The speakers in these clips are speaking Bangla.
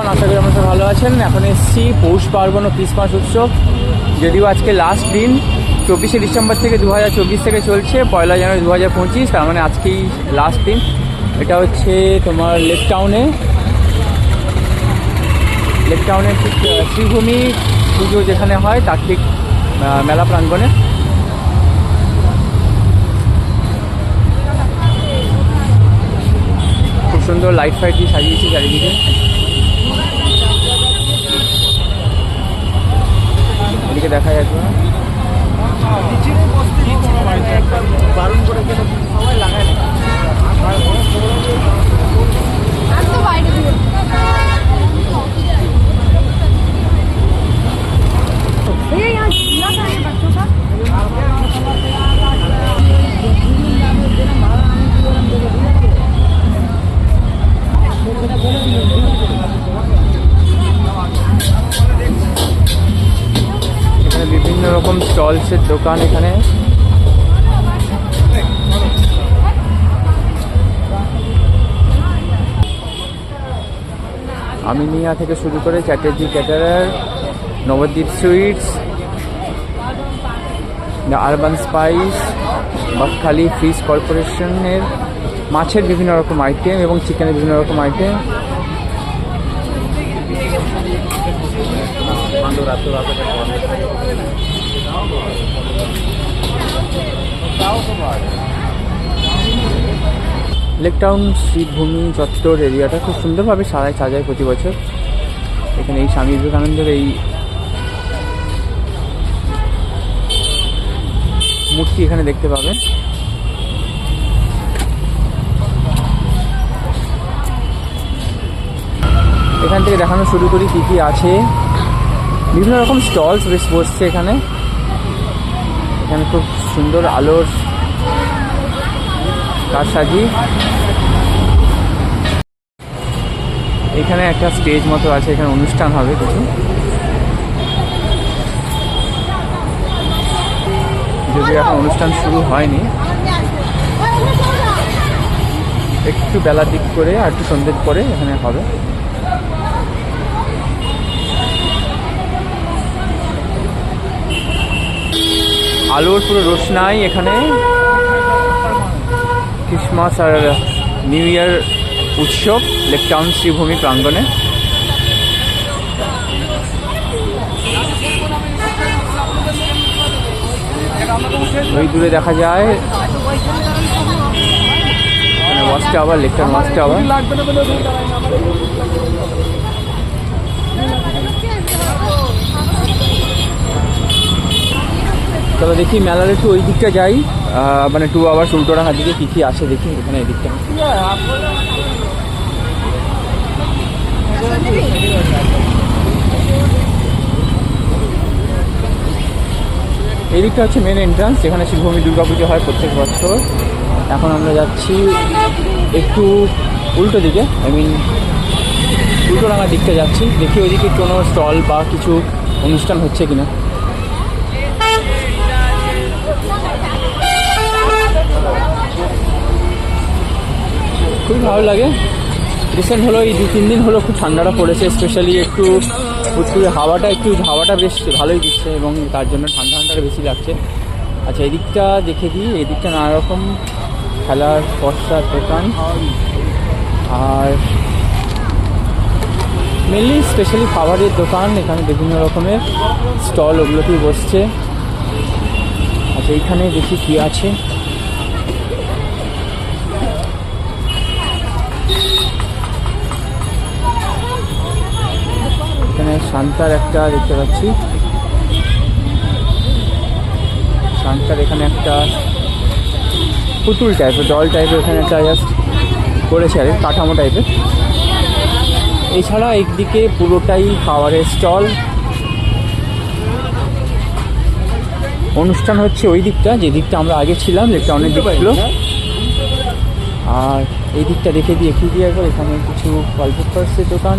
আশা করি আপনারা ভালো আছেন। এখন এসেছি পৌষ পার্বণ ও ক্রিসমাস উৎসব, যদিও আজকে লাস্ট দিন, চব্বিশে ডিসেম্বর থেকে দু হাজার চব্বিশ থেকে চলছে, পয়লা জানুয়ারি দু হাজার পঁচিশ, তার মানে আজকেই লাস্ট দিন। এটা হচ্ছে তোমার লেক টাউনে লেক টাউনের ঠিক শ্রীভূমি পুজো যেখানে হয়, তার ঠিক মেলা প্রাঙ্গণে। খুব সুন্দর লাইট ফাইট দিয়ে সাজিয়েছে চারিদিকে। এদিকে দেখা যাচ্ছে স্টলসের দোকান এখানে। আমিনিয়া থেকে শুরু করে Chatterjee caterer, Nabadwip sweets urban spice, Bakkhali fish কর্পোরেশনের মাছের বিভিন্ন রকম আইটেম এবং চিকেনের বিভিন্ন রকম আইটেম। টাউন শ্রীভূমি চত্বর এরিয়াটা খুব সুন্দরভাবে সাজায় সাজায় প্রতি বছর। এখানে এই স্বামী বিবেকানন্দের এই মূর্তি এখানে দেখতে পাবেন। এখান থেকে দেখানো শুরু করি কী কী আছে। বিভিন্ন রকম স্টলস বেশ বসছে এখানে। এখানে খুব সুন্দর আলোর কারসাজি। এখানে একটা স্টেজ মতো আছে, এখানে অনুষ্ঠান হবে কিছু। যদিও এখন অনুষ্ঠান শুরু হয়নি। একটু বেলার দিক করে আর একটু সন্ধ্যের পরে এখানে হবে। আলোর পুরো রোশনাই এখানে। ক্রিসমাস আর নিউ ইয়ার উৎসব লেকটাউন শ্রীভূমি প্রাঙ্গণে। ওই দূরে দেখা যায়। Watch tower, Lake Town watch tower. তবে দেখি, মেলার একটু ওই দিকটা যাই। মানে টু আওয়ার্স উল্টো রাখার দিকে কী কী আছে দেখি, এখানে এই দিকটা। এই দিকটা হচ্ছে মেন এন্ট্রান্স যেখানে শিবভূমি দুর্গাপুজো হয় প্রত্যেক বছর। এখন আমরা যাচ্ছি একটু উল্টো দিকে আই মিন উল্টো রাঙার দিকটা যাচ্ছি। দেখি ওইদিকে কোনো স্টল বা কিছু অনুষ্ঠান হচ্ছে কিনা। খুবই ভালো লাগে। রিসেন্ট হলো এই দু তিন দিন হলো খুব ঠান্ডাটা পড়েছে স্পেশালি একটু উত্তরে হাওয়াটা, একটু হাওয়াটা বেশ ভালোই দিচ্ছে এবং তার জন্য ঠান্ডা ঠান্ডাটা বেশি লাগছে। আচ্ছা এদিকটা দেখে দিই, এদিকটা নানা রকম খেলার পশ্চাৎ দোকান। আর মেনলি স্পেশালি খাবারের দোকান, এখানে বিভিন্ন রকমের স্টল ওগুলোতেই বসছে। আচ্ছা এইখানে দেখি কি আছে। এখানে শান্তার একটা দেখতে পাচ্ছি। শান্তার এখানে একটা পুতুল টাইপের ডল টাইপের এখানে একটা জাস্ট করেছে আর কাঠামো টাইপের এছাড়া একদিকে পুরোটাই খাবারের স্টল অনুষ্ঠান হচ্ছে ওই দিকটা যে দিকটা আমরা আগে ছিলাম যেটা অনেক দিক ছিল। হ্যাঁ। আর এই দিকটা দেখে দিয়ে কি দিয়ে একবার এখানে কিছু কল্পকর্সের দোকান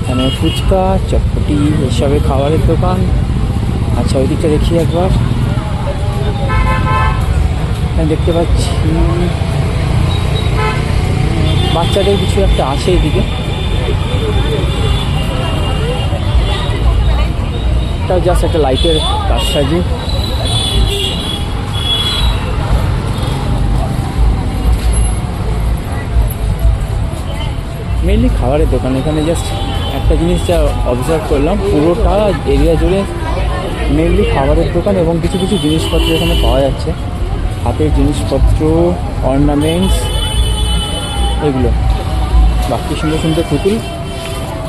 এখানে ফুচকা চটপটি এসবে খাবারের দোকান। আচ্ছা ওই দিকটা দেখি একবার। এখানে দেখতে পাচ্ছি বাচ্চাদের কিছু একটা আছে এইদিকে জাস্ট একটা লাইটের কাজ সাজিয়ে মেনলি খাবারের দোকান। এখানে জাস্ট একটা জিনিস যা অবজার্ভ করলাম, পুরোটা এরিয়া জুড়ে মেনলি খাবারের দোকান এবং কিছু কিছু জিনিসপত্র এখানে পাওয়া যাচ্ছে। হাতের জিনিসপত্র অর্নামেন্টস এগুলো। বাকি সুন্দর সুন্দর পুতুল।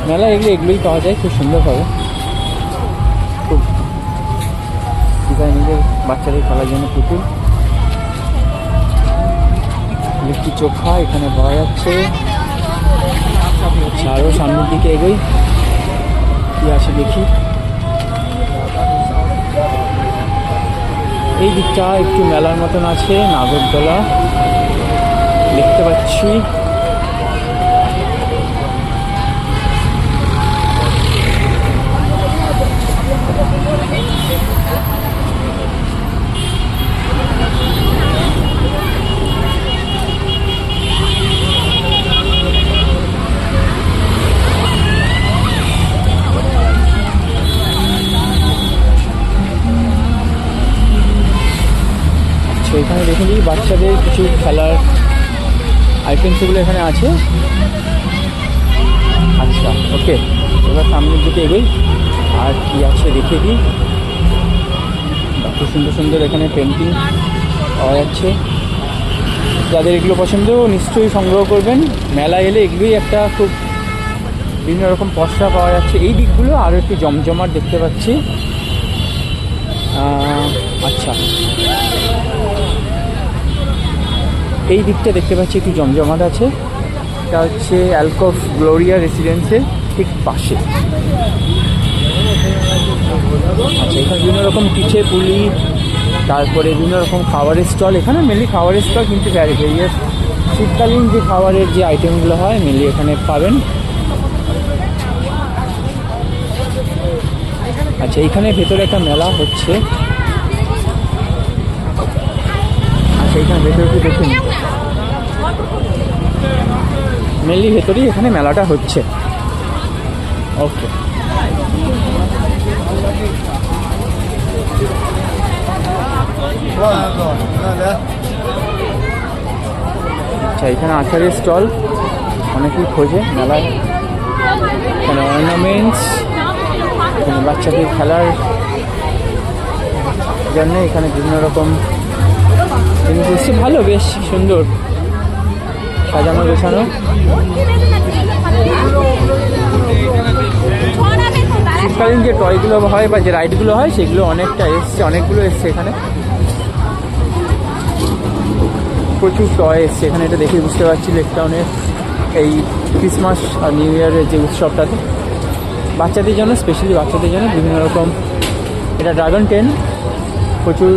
মেলা এগুলো, এগুলোই পাওয়া যায়, খুব সুন্দরভাবে। খুব ডিজাইনিংয়ের বাচ্চাদের খেলার জন্য পুতুল। একটি চোখা এখানে পাওয়া যাচ্ছে। আরও সামনের দিকে এগোই। কি আসে দেখি। এই দিকটা একটু মেলার মতন আছে, নাগরদোলা। দেখতে পাচ্ছি। বাচ্চাদের কিছু খেলার আইটেমসগুলো এখানে আছে। আচ্ছা ওকে এবার সামনের দিকে এগোই। আর কি আছে দেখে দিই। খুব সুন্দর সুন্দর এখানে পেন্টিং পাওয়া যাচ্ছে। যাদের এগুলো পছন্দ, নিশ্চয়ই সংগ্রহ করবেন। মেলা এলে এগুলোই একটা খুব বিভিন্ন রকম পশরা পাওয়া যাচ্ছে। এই দিকগুলো আরও একটু জমজমাট দেখতে পাচ্ছি। আচ্ছা। এই দিকটা দেখতে পাচ্ছি, একটু জমজমাট আছে। এটা হচ্ছে অ্যালকফ গ্লোরিয়া রেসিডেন্সের ঠিক পাশে। আচ্ছা এখানে বিভিন্ন রকম পিঠে পুলি, তারপরে বিভিন্ন রকম খাবারের স্টল। এখানে মেনলি খাবারের স্টল, কিন্তু ভ্যারি ভেরিয়াস শীতকালীন যে খাবারের যে আইটেমগুলো হয় মেনলি এখানে পাবেন। আচ্ছা এইখানে ভেতরে একটা মেলা হচ্ছে। এখানে ভেতরে একটু দেখুন। মেনলি ভেতরেই এখানে মেলাটা হচ্ছে। ওকে আচ্ছা এখানে আচারের স্টল। অনেকেই খোঁজে মেলায়। এখানে অর্নামেন্টস বাচ্চাদের খেলার জন্য এখানে বিভিন্ন রকম ভালো, বেশ সুন্দর। সাজানো, গোছানো। শীতকালীন যে টয়গুলো হয় বা যে রাইডগুলো হয়, সেগুলো অনেকটা এসছে, অনেকগুলো এসছে এখানে। প্রচুর টয় এসছে এখানে, এটা দেখে বুঝতে পারছি লেকটাউনের এই ক্রিসমাস আর নিউ ইয়ারের যে উৎসবটাতে। বাচ্চাদের জন্য স্পেশালি বাচ্চাদের জন্য বিভিন্ন রকম। এটা ড্রাগন টেন প্রচুর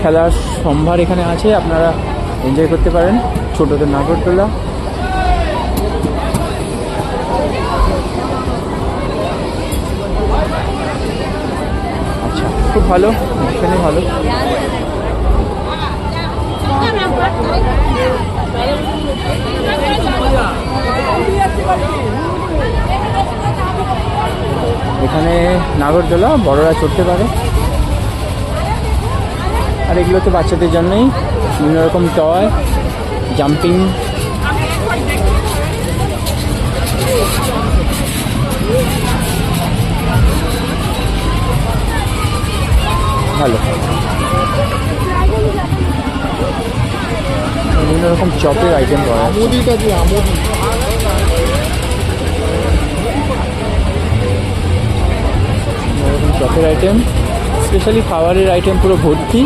খেলার সম্ভার এখানে আছে, আপনারা এনজয় করতে পারেন। ছোটদের নাগরদোলা। আচ্ছা খুব ভালো এখানে ভালো। এখানে নাগরদোলা, বড়রা চড়তে পারে। আর এগুলো তো বাচ্চাদের জন্যই। বিভিন্ন রকম টয় জাম্পিং ভালো। বিভিন্ন রকম চপের আইটেম পাওয়া চপের আইটেম স্পেশালি খাবারের আইটেম পুরো ভর্তি।